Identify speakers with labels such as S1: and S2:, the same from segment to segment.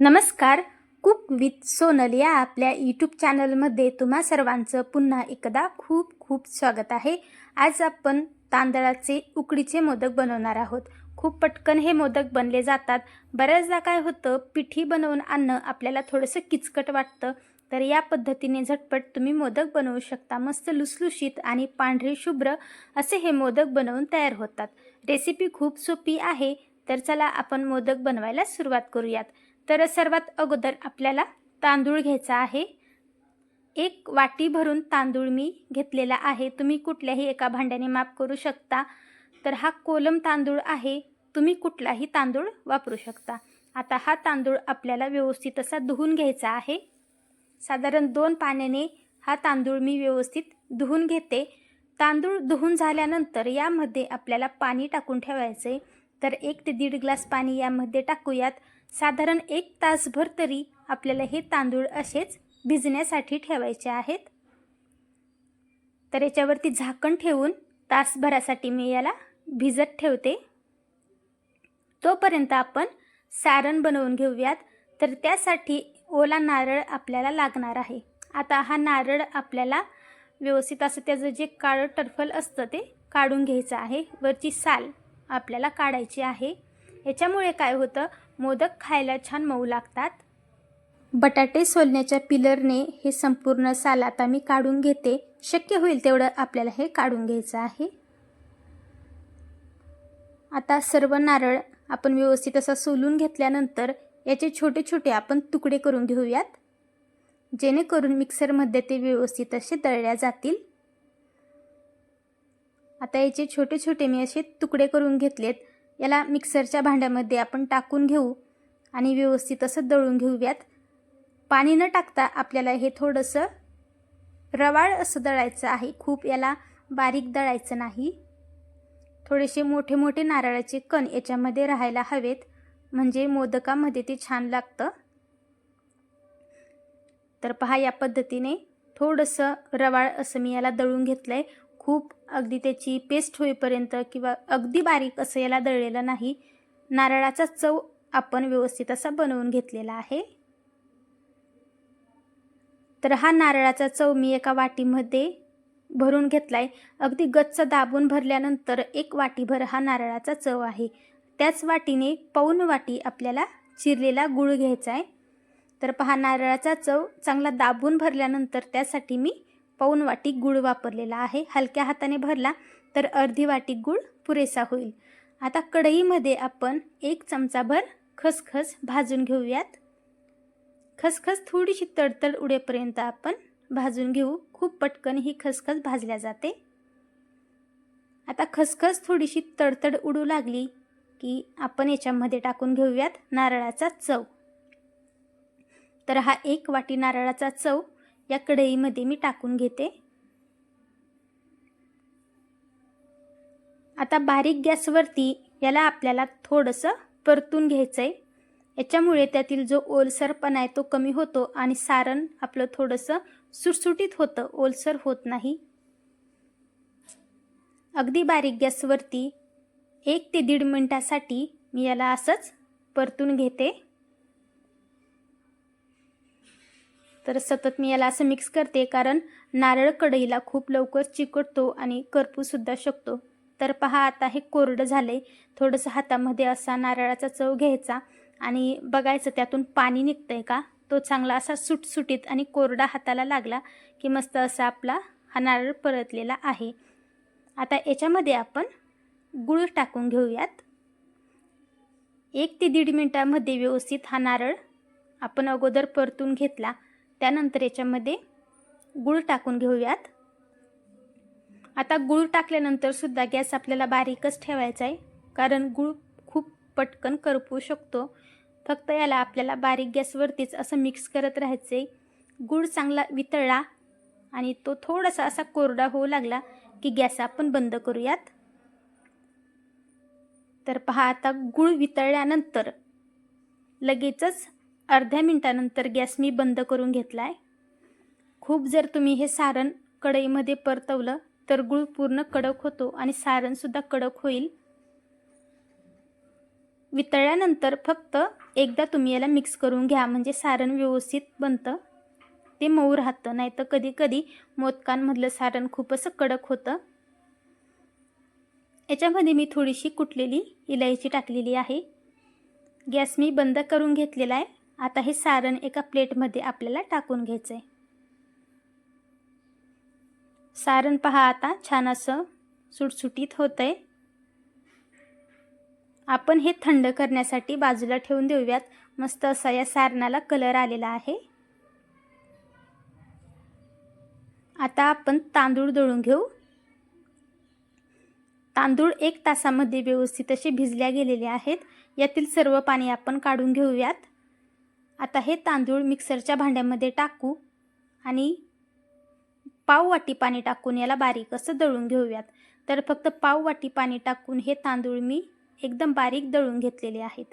S1: नमस्कार. Cook with Sonal या आपल्या यूट्यूब चॅनलमध्ये तुम्हा सर्वांचं पुन्हा एकदा खूप खूप स्वागत आहे. आज आपण तांदळाचे उकडीचे मोदक बनवणार आहोत. खूप पटकन हे मोदक बनले जातात. बऱ्याचदा काय होतं पिठी बनवून आणणं आपल्याला थोडंसं किचकट वाटतं. तर या पद्धतीने झटपट तुम्ही मोदक बनवू शकता. मस्त लुसलुशीत आणि पांढरे शुभ्र असे हे मोदक बनवून तयार होतात. रेसिपी खूप सोपी आहे. तर चला आपण मोदक बनवायला सुरुवात करूयात. तर सर्वात अगोदर आपल्याला तांदूळ घ्यायचा आहे. एक वाटी भरून तांदूळ मी घेतलेला आहे. तुम्ही कुठल्याही एका भांड्याने माप करू शकता. तर हा कोलम तांदूळ आहे. तुम्ही कुठलाही तांदूळ वापरू शकता. आता हा तांदूळ आपल्याला व्यवस्थित असा धुवून घ्यायचा आहे. साधारण दोन पाण्याने हा तांदूळ मी व्यवस्थित धुवून घेते. तांदूळ धुवून झाल्यानंतर यामध्ये आपल्याला पाणी टाकून ठेवायचे तर एक ते दीड ग्लास पाणी यामध्ये टाकूयात. साधारण एक तासभर तरी आपल्याला हे तांदूळ असेच भिजण्यासाठी ठेवायचे आहेत. तर याच्यावरती झाकण ठेवून तासभरासाठी मी याला भिजत ठेवते. तोपर्यंत आपण सारण बनवून घेऊयात. तर त्यासाठी ओला नारळ आपल्याला लागणार आहे. आता हा नारळ आपल्याला व्यवस्थित असं त्याचं जे काळं टरफल असतं ते काढून घ्यायचं आहे. वरची साल आपल्याला काढायची आहे. याच्यामुळे काय होतं? मोदक खायला छान मऊ लागतात. बटाटे सोलण्याच्या पिलरने हे संपूर्ण साल आता मी काढून घेते. शक्य होईल तेवढं आपल्याला हे काढून घ्यायचं आहे. आता सर्व नारळ आपण व्यवस्थित असा सोलून घेतल्यानंतर याचे छोटे छोटे आपण तुकडे करून घेऊयात. जेणेकरून मिक्सरमध्ये ते व्यवस्थित असे दळल्या जातील. आता याचे छोटे छोटे मी असे तुकडे करून घेतलेत. याला मिक्सरच्या भांड्यामध्ये आपण टाकून घेऊ आणि व्यवस्थित असं दळून घेऊयात. पाणी न टाकता आपल्याला हे थोडंसं रवाळ असं दळायचं आहे. खूप याला बारीक दळायचं नाही. थोडेसे मोठे मोठे नारळाचे कण याच्यामध्ये राहायला हवेत. म्हणजे मोदकामध्ये ते छान लागतं. तर पहा या पद्धतीने थोडंसं रवाळ असं मी याला दळून घेतलं आहे खूप अगदी त्याची पेस्ट होईपर्यंत किंवा अगदी बारीक असं याला दळलेलं नाही नारळाचा चव आपण व्यवस्थित असा बनवून घेतलेला आहे. तर हा नारळाचा चव मी एका वाटीमध्ये भरून घेतला आहे अगदी गच्च दाबून भरल्यानंतर एक वाटीभर हा नारळाचा चव आहे. त्याच वाटीने पाऊन वाटी आपल्याला चिरलेला गुळ घ्यायचा आहे. तर पहा नारळाचा चव चांगला दाबून भरल्यानंतर त्यासाठी मी पाऊन वाटी गुळ वापरलेला आहे. हलक्या हाताने भरला तर अर्धी वाटी गुळ पुरेसा होईल. आता कढईमध्ये आपण एक चमचाभर खसखस भाजून घेऊयात. खसखस थोडीशी तडतड उडेपर्यंत आपण भाजून घेऊ. खूप पटकन ही खसखस भाजल्या जाते. आता खसखस थोडीशी तडतड उडू लागली की आपण याच्यामध्ये टाकून घेऊयात नारळाचा चव. तर हा एक वाटी नारळाचा चव या कढईमध्ये मी टाकून घेते. आता बारीक गॅसवरती याला आपल्याला थोडंसं परतून घ्यायचं आहे याच्यामुळे त्यातील जो ओलसरपणा आहे तो कमी होतो आणि सारण आपलं थोडंसं सुटसुटीत होतं ओलसर होत नाही. अगदी बारीक गॅसवरती एक ते दीड मिनटासाठी मी याला असंच परतून घेते. तर सतत मी याला असं मिक्स करते कारण नारळ कढईला खूप लवकर चिकटतो आणि करपूसुद्धा शकतो. तर पहा आता हे कोरडं झालं आहे थोडंसं हातामध्ये असा नारळाचा चव घ्यायचा आणि बघायचं त्यातून पाणी निघतंय का? तो चांगला असा सुटसुटीत आणि कोरडा हाताला लागला की मस्त असा आपला हा नारळ परतलेला आहे. आता याच्यामध्ये आपण गुळ टाकून घेऊयात. एक ते दीड मिनटामध्ये व्यवस्थित हा नारळ आपण अगोदर परतून घेतला. त्यानंतर याच्यामध्ये गूळ टाकून घेऊयात. आता गूळ टाकल्यानंतर सुद्धा गॅस आपल्याला बारीकच ठेवायचा आहे. कारण गूळ खूप पटकन करपू शकतो. फक्त याला आपल्याला बारीक गॅसवरतीच असं मिक्स करत राहायचं आहे गूळ चांगला वितळला आणि तो थोडासा असा कोरडा होऊ लागला की गॅस आपण बंद करूयात. तर पहा आता गूळ वितळल्यानंतर लगेचच अर्ध्या मिनटानंतर गॅस मी बंद करून घेतला आहे खूप जर तुम्ही हे सारण कढईमध्ये परतवलं तर गूळ पूर्ण कडक होतो आणि सारणसुद्धा कडक होईल. वितळल्यानंतर फक्त एकदा तुम्ही याला मिक्स करून घ्या म्हणजे सारण व्यवस्थित बनतं. ते मऊ राहतं नाही तर कधी कधी मोदकांमधलं सारण खूप असं कडक होतं. याच्यामध्ये मी थोडीशी कुटलेली इलायची टाकलेली आहे. गॅस मी बंद करून घेतलेला आहे. आता हे सारण एका प्लेटमध्ये आपल्याला टाकून घ्यायचं आहे सारण पहा आता छान असं सुटसुटीत होतं आहे आपण हे थंड करण्यासाठी बाजूला ठेवून देऊयात. मस्त असा या सारणाला कलर आलेला आहे. आता आपण तांदूळ दळून घेऊ. तांदूळ एक तासामध्ये व्यवस्थित असे भिजल्या गेलेले आहेत. यातील सर्व पाणी आपण काढून घेऊयात. आता हे तांदूळ मिक्सरच्या भांड्यामध्ये टाकू आणि पाव वाटी पाणी टाकून याला बारीक असं दळून घेऊयात. तर फक्त पाव वाटी पाणी टाकून हे तांदूळ मी एकदम बारीक दळून घेतलेले आहेत.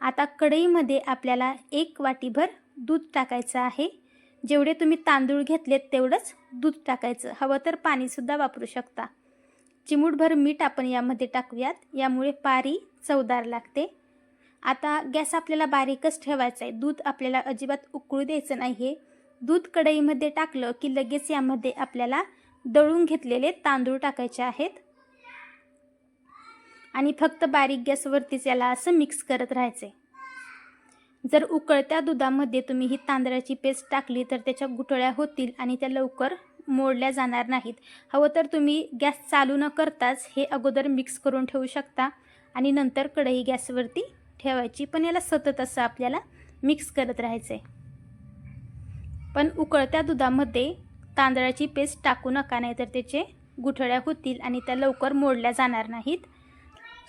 S1: आता कढईमध्ये आपल्याला एक वाटीभर दूध टाकायचं आहे. जेवढे तुम्ही तांदूळ घेतलेत तेवढंच दूध टाकायचं. हवं तर पाणीसुद्धा वापरू शकता. चिमूटभर मीठ आपण यामध्ये टाकूयात. यामुळे पारी चवदार लागते. आता गॅस आपल्याला बारीकच ठेवायचा आहे. दूध आपल्याला अजिबात उकळू द्यायचं नाही आहे दूध कढईमध्ये टाकलं की लगेच यामध्ये आपल्याला दळून घेतलेले तांदूळ टाकायचे आहेत. आणि फक्त बारीक गॅसवरतीच याला असं मिक्स करत राहायचे जर उकळत्या दुधामध्ये तुम्ही ही तांदळाची पेस्ट टाकली तर त्याच्या गुठळ्या होतील आणि त्या लवकर मोडल्या जाणार नाहीत. हवं तर तुम्ही गॅस चालू न करताच हे अगोदर मिक्स करून ठेवू शकता. आणि नंतर कढई गॅसवरती ठेवायची पण याला सतत असं आपल्याला मिक्स करत राहायचं आहे पण उकळत्या दुधामध्ये तांदळाची पेस्ट टाकू नका नाही तर त्याचे गुठळ्या होतील आणि त्या लवकर मोडल्या जाणार नाहीत.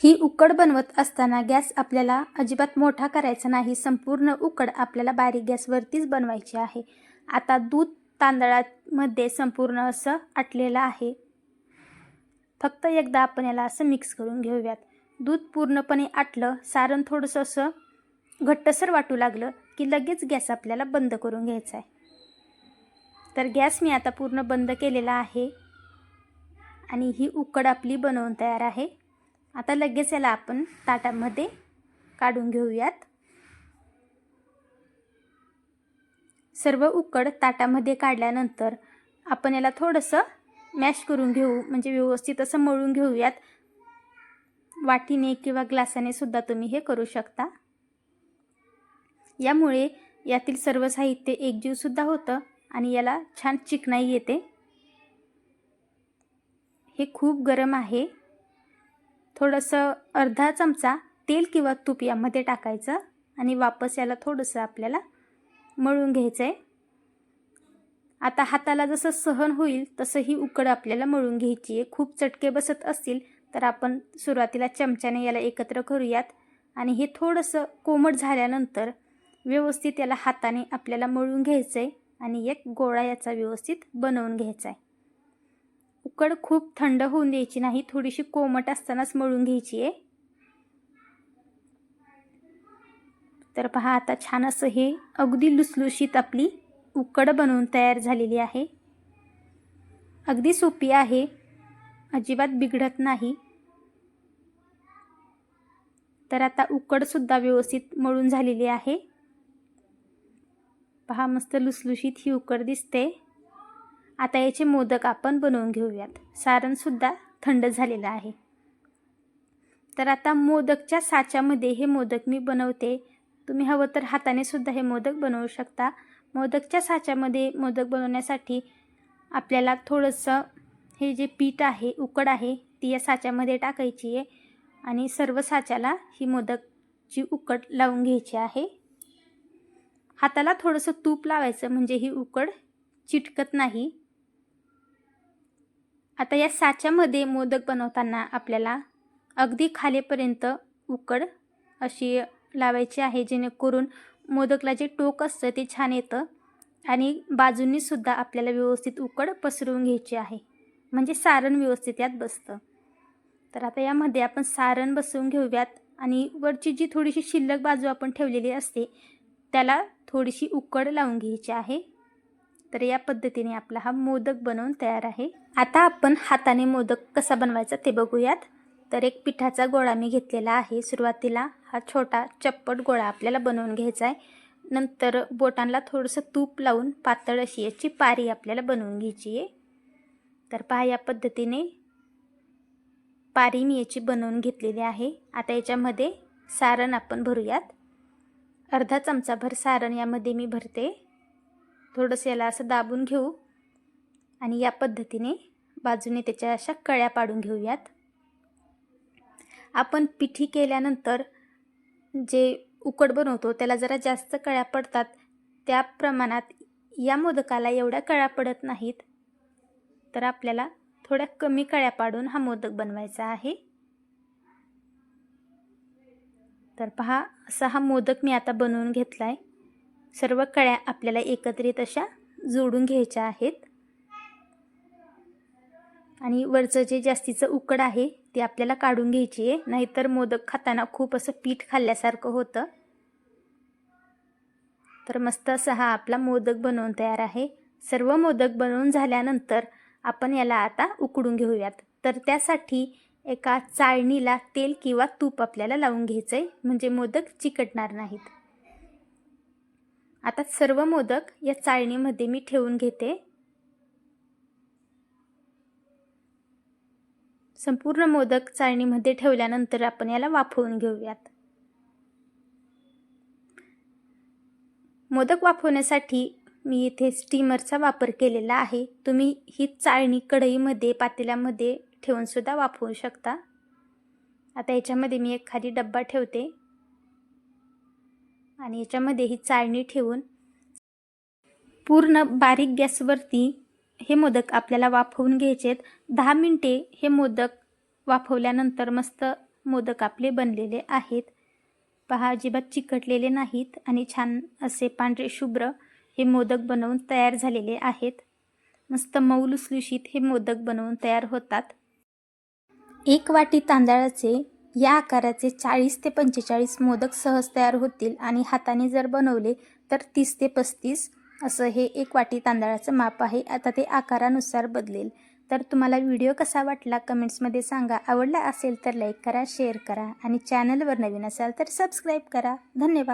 S1: ही उकड बनवत असताना गॅस आपल्याला अजिबात मोठा करायचा नाही संपूर्ण उकड आपल्याला बारीक गॅसवरतीच बनवायची आहे. आता दूध तांदळामध्ये संपूर्ण असं आटलेलं आहे. फक्त एकदा आपण याला असं मिक्स करून घेऊयात. दूध पूर्णपणे आटलं सारण थोडंसं असं घट्टसर वाटू लागलं की लगेच गॅस आपल्याला बंद करून घ्यायचा आहे. तर गॅस मी आता पूर्ण बंद केलेला आहे आणि ही उकड आपली बनवून तयार आहे. आता लगेच याला आपण ताटामध्ये काढून घेऊयात. सर्व उकड ताटामध्ये काढल्यानंतर आपण याला थोडंसं मॅश करून घेऊ म्हणजे व्यवस्थित असं मळून घेऊयात. वाटीने किंवा ग्लासाने सुद्धा तुम्ही हे करू शकता. यामुळे यातील सर्व साहित्य एकजीवसुद्धा होतं आणि याला छान चिकनाई येते. हे खूप गरम आहे. थोडंसं अर्धा चमचा तेल किंवा तूप यामध्ये टाकायचं आणि वापस याला थोडंसं आपल्याला मळून घ्यायचं आहे आता हाताला जसं सहन होईल तसं ही उकड आपल्याला मळून घ्यायची आहे. खूप चटके बसत असतील तर आपण सुरुवातीला चमच्याने याला एकत्र करूयात. आणि हे थोडंसं कोमट झाल्यानंतर व्यवस्थित याला हाताने आपल्याला मळून घ्यायचं आहे आणि एक गोळा याचा व्यवस्थित बनवून घ्यायचा आहे उकड खूप थंड होऊन द्यायची नाही थोडीशी कोमट असतानाच मळून घ्यायची आहे तर पहा आता छान असं हे अगदी लुसलुशीत आपली उकड बनवून तयार झालेली आहे. अगदी सोपी आहे. अजिबात बिघडत नाही. तर आता उकडसुद्धा व्यवस्थित मळून झालेली आहे. पहा मस्त लुसलुशीत ही उकड दिसते. आता याचे मोदक आपण बनवून घेऊयात. सारणसुद्धा थंड झालेलं आहे. तर आता मोदकच्या साच्यामध्ये हे मोदक मी बनवते. तुम्ही हवं तर हाताने सुद्धा हे मोदक बनवू शकता. मोदकच्या साच्यामध्ये मोदक बनवण्यासाठी आपल्याला थोडंसं हे जे पीठ आहे उकड आहे ती या साच्यामध्ये टाकायची आहे आणि सर्व साच्याला ही मोदकची उकड लावून घ्यायची आहे. हाताला थोडंसं तूप लावायचं म्हणजे ही उकड चिटकत नाही. आता या साच्यामध्ये मोदक बनवताना आपल्याला अगदी खालीपर्यंत उकड अशी लावायची आहे जेणेकरून मोदकला जे टोक असतं ते छान येतं आणि बाजूंनीसुद्धा आपल्याला व्यवस्थित उकड पसरवून घ्यायची आहे. म्हणजे सारण व्यवस्थित यात बसतं. तर आता यामध्ये आपण सारण बसवून घेऊयात आणि वरची जी थोडीशी शिल्लक बाजू आपण ठेवलेली असते त्याला थोडीशी उकड लावून घ्यायची आहे. तर या पद्धतीने आपला हा मोदक बनवून तयार आहे. आता आपण हाताने मोदक कसा बनवायचा ते बघूयात. तर एक पिठाचा गोळा मी घेतलेला आहे. सुरुवातीला हा छोटा चप्पट गोळा आपल्याला बनवून घ्यायचा आहे. नंतर बोटांना थोडंसं तूप लावून पातळ अशी याची पारी आपल्याला बनवून घ्यायची आहे. तर पहा या पद्धतीने पारी मी याची बनवून घेतलेली आहे. आता याच्यामध्ये सारण आपण भरूयात. अर्धा चमचाभर सारण यामध्ये मी भरते. थोडंसं याला असं दाबून घेऊ. आणि या पद्धतीने बाजूने त्याच्या अशा कळ्या पाडून घेऊयात. आपण पिठी केल्यानंतर जे उकड बनवतो त्याला जरा जास्त कळ्या पडतात. त्या प्रमाणात या मोदकाला एवढ्या कळ्या पडत नाहीत. तर आपल्याला थोड्या कमी कळ्या पाडून हा मोदक बनवायचा आहे. तर पहा असा हा मोदक मी आता बनवून घेतला आहे सर्व कळ्या आपल्याला एकत्रित अशा जोडून घ्यायच्या आहेत. आणि वरचं जे जास्तीचं उकड आहे ते आपल्याला काढून घ्यायची आहे. नाहीतर मोदक खाताना खूप असं पीठ खाल्ल्यासारखं होतं. तर मस्त असा हा आपला मोदक बनवून तयार आहे. सर्व मोदक बनवून झाल्यानंतर आपण याला आता उकडून घेऊयात. तर त्यासाठी एका चाळणीला तेल किंवा तूप आपल्याला लावून घ्यायचं आहे म्हणजे मोदक चिकटणार नाहीत. आता सर्व मोदक या चाळणीमध्ये मी ठेवून घेते. संपूर्ण मोदक चाळणीमध्ये ठेवल्यानंतर आपण याला वाफवून घेऊयात. मोदक वाफवण्यासाठी मी इथे स्टीमरचा वापर केलेला आहे. तुम्ही ही चाळणी कढईमध्ये पातेल्यामध्ये ठेवूनसुद्धा वापरू वाफवू शकता. आता याच्यामध्ये मी एक खाली डब्बा ठेवते. आणि याच्यामध्ये ही चाळणी ठेवून पूर्ण बारीक गॅसवरती हे मोदक आपल्याला वाफवून घ्यायचे आहेत दहा मिनटे हे मोदक वाफवल्यानंतर मस्त मोदक आपले बनलेले आहेत. पहा अजिबात चिकटलेले नाहीत आणि छान असे पांढरे शुभ्र हे मोदक बनवून तयार झालेले आहेत. मस्त मऊ लुसलुशीत हे मोदक बनवून तयार होतात. एक वाटी तांदळाचे या आकाराचे चाळीस ते पंचेचाळीस मोदक सहज तयार होतील आणि हाताने जर बनवले तर तीस ते पस्तीस असं हे एक वाटी तांदळाचं माप आहे. आता ते आकारानुसार बदलेल. तर तुम्हाला व्हिडिओ कसा वाटला कमेंट्समध्ये सांगा. आवडला असेल तर लाईक करा शेअर करा आणि चॅनलवर नवीन असाल तर सबस्क्राईब करा. धन्यवाद.